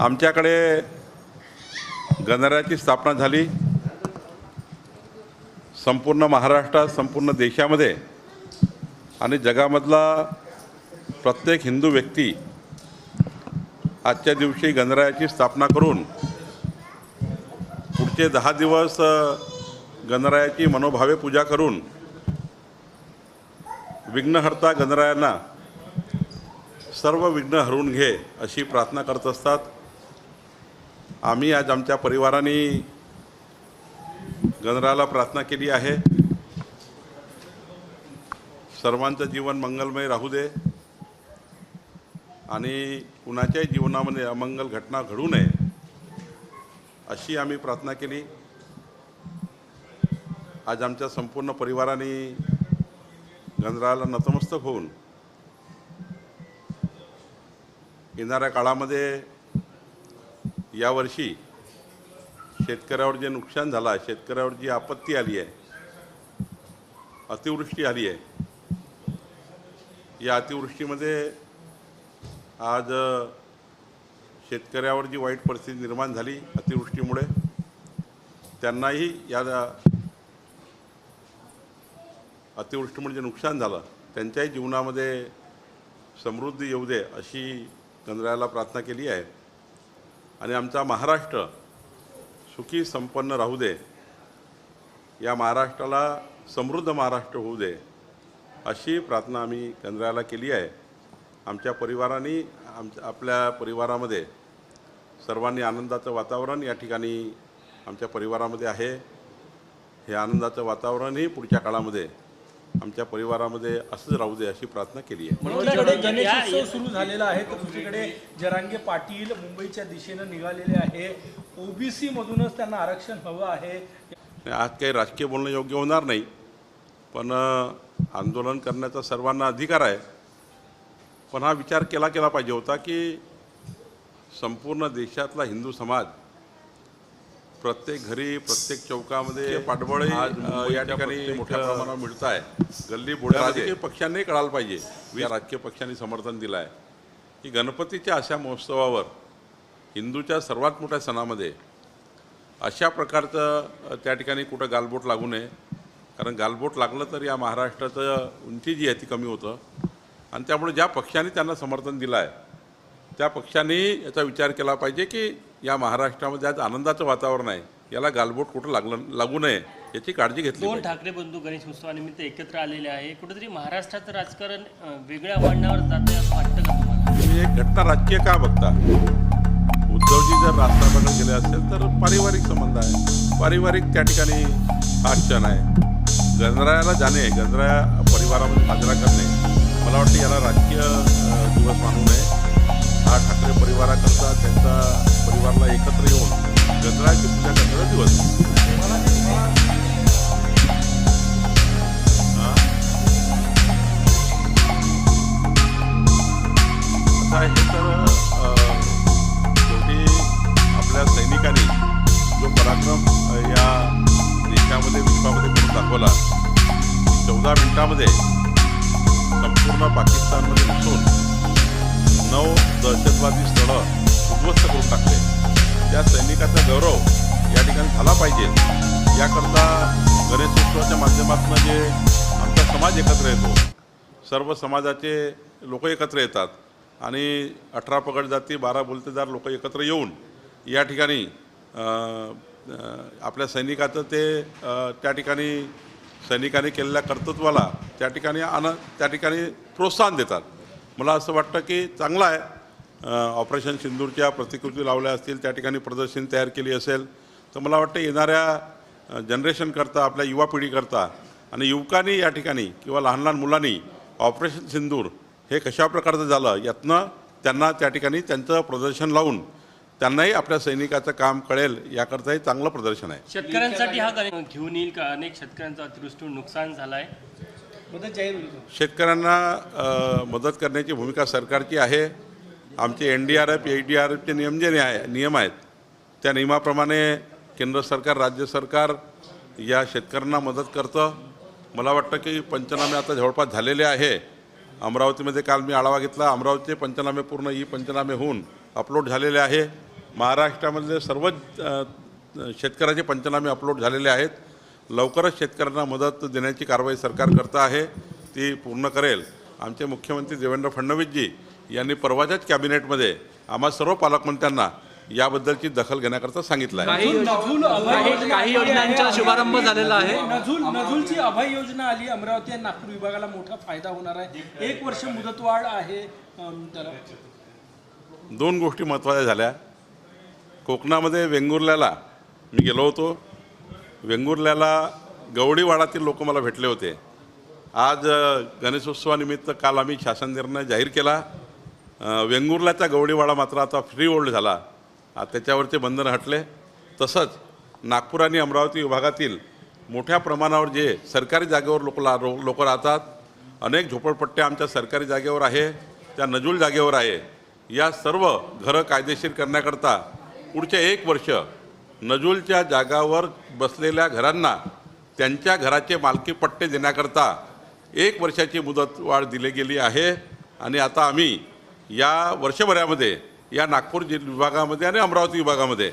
आमच्याकडे गणरायाची स्थापना झाली. संपूर्ण महाराष्ट्रात संपूर्ण देशामध्ये आणि जगामधला प्रत्येक हिंदू व्यक्ती आजच्या दिवशी गणरायाची स्थापना करून पुढचे दहा दिवस गणरायाची मनोभावे पूजा करून विघ्नहर्ता गणरायांना सर्व विघ्न हरवून घे अशी प्रार्थना करत असतात. आम्ही आज आमच्या परिवाराने गणराला प्रार्थना केली आहे. सर्वांचं जीवन मंगलमय राहू दे. आणि कुणाच्याही जीवनामध्ये अमंगल घटना घडू नये अशी आम्ही प्रार्थना केली. आज आमच्या संपूर्ण परिवाराने गणराला नतमस्तक होऊन येणाऱ्या काळामध्ये यावर्षी शेतकऱ्यावर जे नुकसान झालं आहे शेतकऱ्यावर जी आपत्ती आली आहे अतिवृष्टी आली आहे या अतिवृष्टीमध्ये आज शेतकऱ्यावर जी वाईट परिस्थिती निर्माण झाली अतिवृष्टीमुळे त्यांनाही या अतिवृष्टीमुळे जे नुकसान झालं त्यांच्याही जीवनामध्ये समृद्धी येऊ दे अशी गणरायाला प्रार्थना केली आहे. आणि आमचा महाराष्ट्र सुखी संपन्न राहू दे. या महाराष्ट्राला समृद्ध महाराष्ट्र होऊ दे अशी प्रार्थना आम्ही केंद्राला केली आहे. आमच्या परिवाराने आमच्या आपल्या परिवारामध्ये सर्वांनी आनंदाचं वातावरण या ठिकाणी आमच्या परिवारामध्ये आहे. हे आनंदाचं वातावरणही पुढच्या काळामध्ये आमच्या परिवारामध्ये असंच राहू दे अशी प्रार्थना केली आहे. मनोजकडे गणेशोत्सव सुरू झालेला आहे तर दुसरीकडे जरांगे पाटील मुंबईच्या दिशेनं निघालेले आहे. ओबीसी मधूनच त्यांना आरक्षण हवं आहे. आज काही राजकीय बोलणं योग्य होणार नाही पण आंदोलन करण्याचा सर्वांना अधिकार आहे. पण हा विचार केला केला पाहिजे होता की संपूर्ण देशातला हिंदू समाज प्रत्येक घरी प्रत्येक चौकामध्ये पाठबळही अ, या ठिकाणी मोठ्या प्रमाणावर मिळत आहे गल्ली राजकीय पक्षांनी कळायला पाहिजे. या राजकीय पक्षांनी समर्थन दिलं आहे की गणपतीच्या अशा महोत्सवावर हिंदूच्या सर्वात मोठ्या सणामध्ये अशा प्रकारचं त्या ठिकाणी कुठं गालबोट लागू नये. कारण गालबोट लागलं तर या महाराष्ट्राचं उंची जी आहे ती कमी होतं. आणि त्यामुळे ज्या पक्षाने त्यांना समर्थन दिलं आहे त्या पक्षांनी याचा विचार केला पाहिजे की या महाराष्ट्रामध्ये आज आनंदाचं वातावरण आहे. याला गालबोट कुठं लागलं लागू नये याची काळजी घेतली दोन पाहिजे. ठाकरे बंधू गणेश उत्सवानिमित्त एकत्र आलेले आहे. कुठेतरी महाराष्ट्राचं राजकारण अं, वेगळ्या वळणावर जाते असं वाटतं का तुम्हाला? तुम्ही एक घटना राजकीय का बघता? उद्धवजी जर राष्ट्रपती गेले असेल तर पारिवारिक संबंध आहे. पारिवारिक त्या ठिकाणी हा क्षण आहे. गणरायाला जाणे गणराया परिवारामध्ये साजरा करणे मला वाटतं याला राजकीय अ, दिवस मानू नये. हा ठाकरे परिवाराकरता त्यांचा परिवाराला एकत्र येऊन गणरायाची पूजा करणारा दिवस. आता हे तर शेवटी आपल्या सैनिकांनी जो पराक्रम या देशामध्ये विश्वामध्ये करून दाखवला चौदा मिनिटामध्ये संपूर्ण पाकिस्तानमध्ये घुसून नऊ दहशतवादी स्थळं. उद्ध्वस्त करून टाकले. त्या सैनिकाचा गौरव या ठिकाणी झाला पाहिजे. याकरता गणेशोत्सवाच्या माध्यमातून जे आमचा समाज एकत्र येतो सर्व समाजाचे लोक एकत्र येतात आणि अठरा पगड जाती बारा बोलतेदार लोक एकत्र येऊन या ठिकाणी आपल्या सैनिकाचं ते त्या ठिकाणी सैनिकांनी केलेल्या कर्तृत्वाला त्या ठिकाणी आन त्या ठिकाणी प्रोत्साहन देतात. मला असं वाटतं की चांगलं आहे. ऑपरेशन सिंदूरच्या प्रतिकृती लावल्या असतील त्या ठिकाणी प्रदर्शन तयार केली असेल तर मला वाटतं येणाऱ्या जनरेशनकरता आपल्या युवा पिढीकरता आणि युवकांनी या ठिकाणी किंवा लहान लहान मुलांनी ऑपरेशन सिंदूर हे कशा प्रकारचं झालं यातनं त्यांना त्या ठिकाणी त्यांचं प्रदर्शन लावून त्यांनाही आपल्या सैनिकाचं काम कळेल याकरताही चांगलं प्रदर्शन आहे. शेतकऱ्यांसाठी हा घेऊन येईल का? अनेक शेतकऱ्यांचं अतिवृष्टी नुकसान झालं आहे मदत जाहीर होईल शेतकऱ्यांना मदत करण्याची भूमिका सरकारची आहे. आमचे N D R F A D R एफचे नियम जे आहे नियम आहेत त्या नियमाप्रमाणे केंद्र सरकार राज्य सरकार या शेतकऱ्यांना मदत करतं. मला वाटतं की पंचनामे आता जवळपास झालेले आहे. अमरावतीमध्ये काल मी आढावा घेतला. अमरावतीचे पंचनामे पूर्ण ई पंचनामे होऊन अपलोड झालेले आहे. महाराष्ट्रामधले सर्वच शेतकऱ्याचे पंचनामे अपलोड झालेले आहेत. लवकरच शेतकऱ्यांना मदत देण्याची कारवाई सरकार करतं आहे ती पूर्ण करेल. आमचे मुख्यमंत्री देवेंद्र फडणवीसजी यांनी परवाच्याच कॅबिनेटमध्ये आम्हा सर्व पालकमंत्र्यांना याबद्दलची दखल घेण्याकरता सांगितलं आहे. काही. योजनांचा शुभारंभ झालेला आहे. नजूल नजूलची अभय योजना आली अमरावती आणि नागपूर विभागाला मोठा फायदा होणार आहे. एक वर्ष मुदतवाढ आहे. दोन गोष्टी महत्त्वाच्या झाल्या. कोकणामध्ये वेंगुर्ल्याला मी गेलो होतो. वेंगुर्ल्याला गवडीवाडातील लोक मला भेटले होते. आज गणेशोत्सवानिमित्त काल आम्ही शासन निर्णय जाहीर केला. वेंगुर्ल्याचा गवडीवाडा मात्र आता फ्री होल्ड झाला. त्याच्यावरचे बंधन हटले. तसंच नागपूर आणि अमरावती विभागातील मोठ्या प्रमाणावर जे सरकारी जागेवर लोक ला लोक राहतात अनेक झोपडपट्ट्या आमच्या सरकारी जागेवर आहे त्या नजूल जागेवर आहे. या सर्व घरं कायदेशीर करण्याकरता पुढचे एक वर्ष नजूलच्या जागावर बसलेल्या घरांना त्यांच्या घराचे मालकी पट्टे देण्याकरता एक वर्षाची मुदत वाढ दिली गेली आहे. आणि आता आम्ही या वर्षभरामध्ये या नागपूर जिल्हा विभागामध्ये आणि अमरावती विभागामध्ये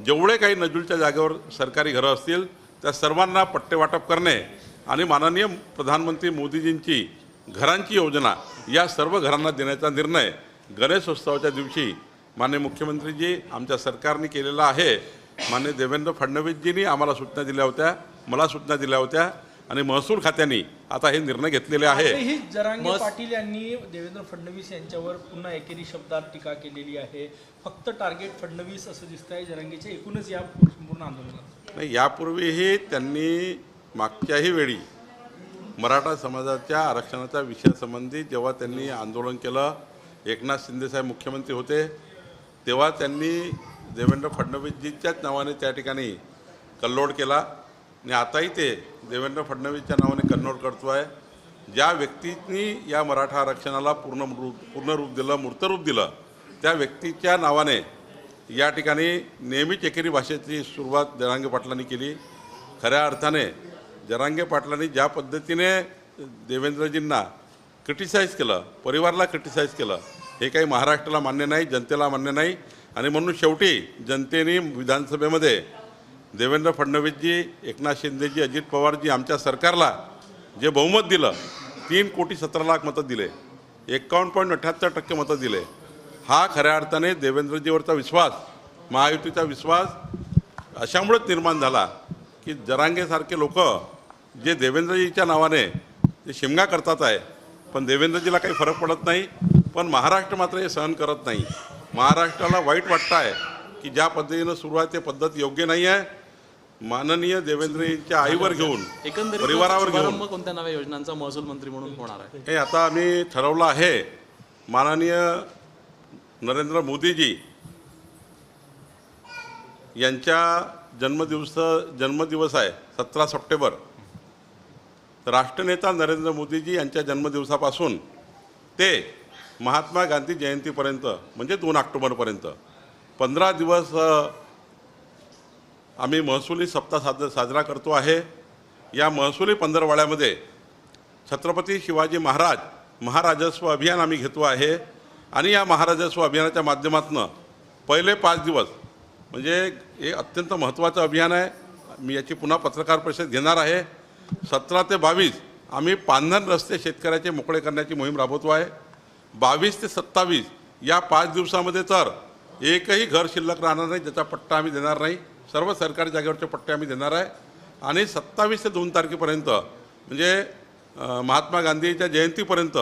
जेवढे काही नजूलच्या जागेवर सरकारी घरं असतील त्या सर्वांना पट्टे वाटप करणे आणि माननीय प्रधानमंत्री मोदीजींची घरांची योजना या सर्व घरांना देण्याचा निर्णय गणेशोत्सवाच्या दिवशी माननीय मुख्यमंत्रीजी आमच्या सरकारने केलेला आहे. माननीय देवेंद्र फडणवीसजींनी आम्हाला सूचना दिल्या होत्या मला सूचना दिल्या होत्या आणि महसूल खात्याने आता हे निर्णय घेतलेले आहे ही जरांगे. पाटील यांनी देवेंद्र फडणवीस यांच्यावर पुन्हा एकेरी शब्दात टीका केलेली आहे फक्त टार्गेट फडणवीस असं दिसतंय जरांगेच्या एकूणच या संपूर्ण आंदोलनात नाही यापूर्वीही त्यांनी मागच्याही वेळी मराठा समाजाच्या आरक्षणाच्या विषयासंबंधी जेव्हा त्यांनी आंदोलन केलं एकनाथ शिंदेसाहेब मुख्यमंत्री होते तेव्हा त्यांनी देवेंद्र फडणवीसजीच्याच नावाने त्या ठिकाणी कल्लोड केला. आणि आताही ते देवेंद्र फडणवीसच्या नावाने कल्लोड करतो आहे. ज्या व्यक्तींनी या मराठा आरक्षणाला पूर्ण रूप पूर्ण रूप दिलं मूर्तरूप दिलं त्या व्यक्तीच्या नावाने या ठिकाणी नेहमीच एकेरी भाषेची सुरुवात जरांगे पाटलांनी केली. खऱ्या अर्थाने जरांगे पाटलांनी ज्या पद्धतीने देवेंद्रजींना क्रिटिसाईज केलं परिवाराला क्रिटिसाईज केलं हे काही महाराष्ट्राला मान्य नाही जनतेला मान्य नाही आणि म्हणून शेवटी जनतेने विधानसभेमध्ये देवेंद्र फडणवीसजी एकनाथ शिंदेजी अजित पवारजी आमच्या सरकारला जे बहुमत दिलं तीन कोटी सतरा लाख मतं दिले एकावन्न पॉईंट अठ्ठ्याहत्तर टक्के मतं दिले. हा खऱ्या अर्थाने देवेंद्रजीवरचा विश्वास महायुतीचा विश्वास अशामुळेच निर्माण झाला की जरांगेसारखे लोक जे देवेंद्रजीच्या नावाने ते शिमगा करतात आहे पण देवेंद्रजीला काही फरक पडत नाही पण महाराष्ट्र मात्र हे सहन करत नाही. महाराष्ट्राला वाईट वाटतं आहे की ज्या पद्धतीनं सुरू आहे ते पद्धत योग्य नाही आहे माननीय देवेंद्रजींच्या आईवर घेऊन एकंदरीत परिवारावर घेऊन. कोणत्या नव्या योजनांचा महसूल मंत्री म्हणून होणार आहे? हे आता आम्ही ठरवलं आहे. माननीय नरेंद्र मोदीजी यांच्या जन्मदिवस जन्मदिवस आहे सतरा सप्टेंबर. राष्ट्रनेता नरेंद्र मोदीजी यांच्या जन्मदिवसापासून ते महात्मा गांधी जयंतीपर्यंत म्हणजे दोन ऑक्टोबरपर्यंत. पंधरा दिवस आम्ही महसुली सप्ताह साज साजरा करतो आहे. या महसुली पंधरवाड्यामध्ये छत्रपती शिवाजी महाराज महाराजस्व अभियान आम्ही घेतो आहे. आणि या महाराजस्व अभियानाच्या माध्यमातून पहिले पाच दिवस म्हणजे हे अत्यंत महत्त्वाचं अभियान आहे. मी याची पुन्हा पत्रकार परिषद घेणार आहे. सतरा ते बावीस आम्ही पांधन रस्ते शेतकऱ्याचे मोकळे करण्याची मोहीम राबवतो आहे. बावीस ते सत्तावीस या पाच दिवसामध्ये तर एकही घर शिल्लक राहणार नाही ज्याचा पट्टा आम्ही देणार नाही. सर्व सरकारी जागेवरचे पट्टे आम्ही देणार आहे. आणि सत्तावीस ते दोन तारखेपर्यंत म्हणजे महात्मा गांधीच्या जयंतीपर्यंत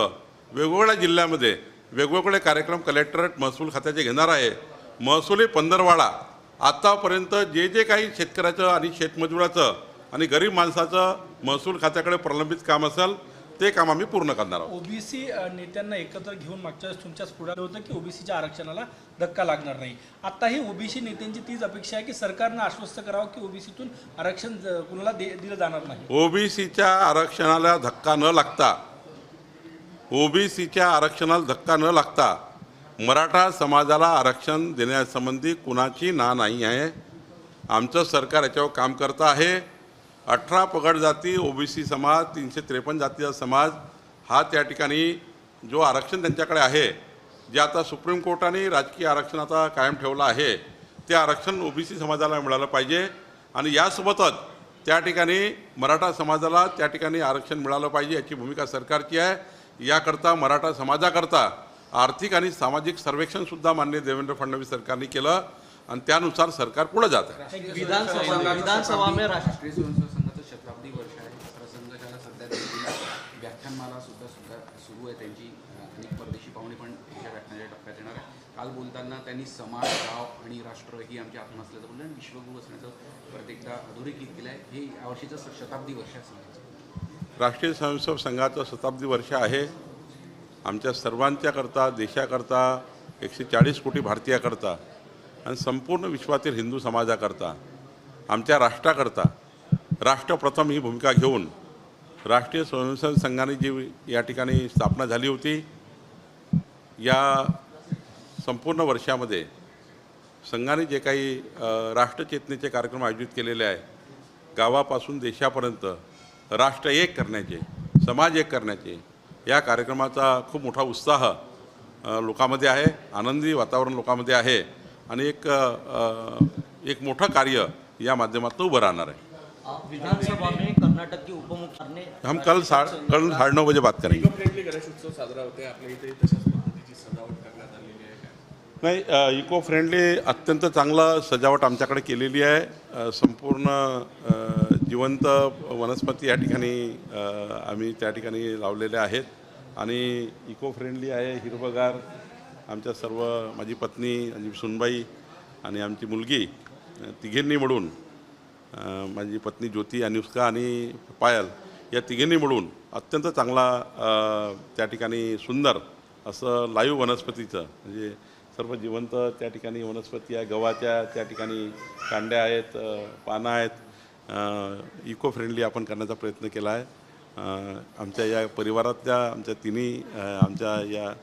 वेगवेगळ्या जिल्ह्यामध्ये वेगवेगळे कार्यक्रम कलेक्टरेट महसूल खात्याचे घेणार आहे. महसुली पंधरवाडा. आत्तापर्यंत जे जे काही शेतकऱ्याचं आणि शेतमजुराचं आणि गरीब माणसाचं महसूल खात्याकडे प्रलंबित काम असेल ते काम आम्ही पूर्ण करणार आहोत. ओबीसी नेत्यांना एकत्र घेऊन मागच्या वेळेस तुमच्याच पुढे होतं की ओबीसीच्या आरक्षणाला धक्का लागणार नाही. आताही ओबीसी नेत्यांची तीच अपेक्षा आहे की सरकारनं आश्वस्त करावं की ओबीसीतून आरक्षण कुणाला दिलं जाणार नाही. ओबीसीच्या आरक्षणाला धक्का न लागता ओबीसीच्या आरक्षणाला धक्का न लागता मराठा समाजाला आरक्षण देण्यासंबंधी कुणाची ना नाही आहे. आमचं सरकार याच्यावर काम करतं आहे. अठरा पगड जाती ओबीसी समाज तीनशे त्रेपन्न जातीचा समाज हा त्या ठिकाणी जो आरक्षण त्यांच्याकडे आहे जे आता सुप्रीम कोर्टाने राजकीय आरक्षण आता कायम ठेवलं आहे ते आरक्षण ओबीसी समाजाला मिळालं पाहिजे. आणि यासोबतच त्या ठिकाणी मराठा समाजाला त्या ठिकाणी आरक्षण मिळालं पाहिजे याची भूमिका सरकारची आहे. याकरता मराठा समाजाकरता आर्थिक आणि सामाजिक सर्वेक्षणसुद्धा मान्य देवेंद्र फडणवीस सरकारने केलं. आणि त्यानुसार सरकार पुढे जात आहे. विधानसभा विधानसभा में राष्ट्र राष्ट्रीय स्वयंसेवक संघाचं शताब्दी वर्ष आहे प्रसंगशाला सध्या दिल्लीला व्याख्यानमाला सुद्धा सुद्धा सुरू आहे त्यांची. अनेक परदेशी पाहुणे पण त्यांच्या व्याख्यानाच्या टप्प्यात येणार आहे काल बोलताना त्यांनी समाज गाव आणि राष्ट्र ही आमच्या आत्मा असल्याचं बोललं आणि विश्वगुरू असण्याचं प्रत्येकदा अधोरेखित केलं आहे हे यावर्षीचं शताब्दी वर्ष राष्ट्रीय स्वयंसेवक संघाचं शताब्दी वर्ष आहे. आमच्या सर्वांच्याकरता देशाकरता एकशे चाळीस कोटी भारतीयाकरता आणि संपूर्ण विश्वातील हिंदू समाजाकरता आमच्या राष्ट्राकरता राष्ट्र प्रथम ही भूमिका घेऊन राष्ट्रीय स्वयंसेवक संघाने जी या ठिकाणी स्थापना झाली होती या संपूर्ण वर्षामध्ये संघाने जे काही राष्ट्रचेतनेचे कार्यक्रम आयोजित केलेले आहे गावापासून देशापर्यंत राष्ट्र एक करण्याचे समाज एक करण्याचे या कार्यक्रमाचा खूप मोठा उत्साह लोकांमध्ये आहे आनंदी वातावरण लोकांमध्ये आहे आणि एक एक मोठं कार्य या माध्यमातून उभं राहणार आहे. विधानसभा में कर्नाटक के उप मुख्यमंत्री ने हम कल सा कल साढ़े नौ बजे बात करेंगे। नाही इको फ्रेंडली अत्यंत चांगलं सजावट आमच्याकडे केलेली आहे. संपूर्ण जिवंत वनस्पती या ठिकाणी आम्ही त्या ठिकाणी लावलेल्या आहेत. आणि इको फ्रेंडली आहे हिरवगार आमच्या सर्व माझी पत्नी आणि सुनबाई आणि आमची मुलगी तिघींनी मिळून माझी पत्नी ज्योती अनुष्का आणि पायल या तिघींनी मिळून अत्यंत चांगला त्या ठिकाणी सुंदर असं लाईव्ह वनस्पतीचं म्हणजे सर्व जिवंत त्या ठिकाणी वनस्पती आहे गव्हाच्या त्या ठिकाणी कांड्या आहेत पानं आहेत इको फ्रेंडली आपण करण्याचा प्रयत्न केला आहे. आमच्या या परिवारातल्या आमच्या तिन्ही आमच्या या